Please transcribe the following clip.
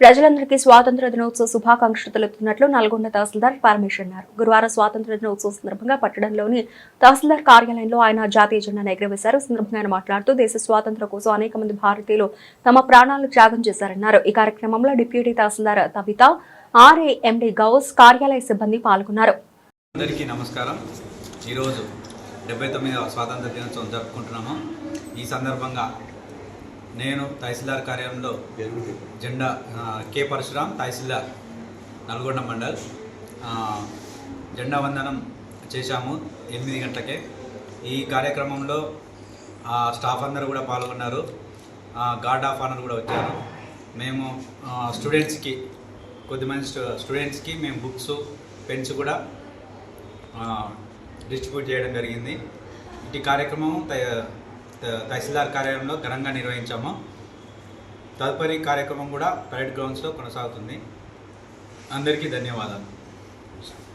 ప్రజలందరికీ స్వాతంత్ర దినోత్సవ శుభాకాంక్షలు తెలుపుతున్నట్లు నల్గొండ తహసీల్దార్ పరమేశ్వర్ అన్నారు. గురువారం స్వాతంత్ర దినోత్సవ సందర్భంగా పట్టణంలోని తహసీల్దార్ కార్యాలయంలో ఆయన జాతీయ జెండాను ఎగరవేశారు. సందర్భంగా ఆయన మాట్లాడుతూ దేశ స్వాతంత్ర కోసం అనేక మంది భారతీయులు తమ ప్రాణాలు త్యాగం చేశారన్నారు. ఈ కార్యక్రమంలో deputy tahsildar Tabitha RA MD Ghouse కార్యాలయ సిబ్బంది పాల్గొన్నారు. అందరికీ నమస్కారం. ఈరోజు డెబ్బై తొమ్మిదవ స్వాతంత్ర దినోత్సవం జరుపుకుంటున్నాము. ఈ సందర్భంగా నేను తహసీల్దార్ కార్యాలయంలో జెండా కె పరశురాం తహసీల్దార్ నల్గొండ మండల్. జెండా వందనం చేశాము ఎనిమిది గంటలకే. ఈ కార్యక్రమంలో స్టాఫ్ అందరూ కూడా పాల్గొన్నారు. గార్డ్ ఆఫ్ ఆనర్ కూడా వచ్చారు. మేము స్టూడెంట్స్కి కొద్దిమంది స్టూ స్టూడెంట్స్కి మేము బుక్స్ పెన్స్ కూడా డిస్ట్రిబ్యూట్ చేయడం జరిగింది. ఇటు కార్యక్రమం తహసీల్దార్ కార్యాలయంలో ఘనంగా నిర్వహించాము. తదుపరి కార్యక్రమం కూడా పరేడ్ గ్రౌండ్స్లో కొనసాగుతుంది. అందరికీ ధన్యవాదాలు.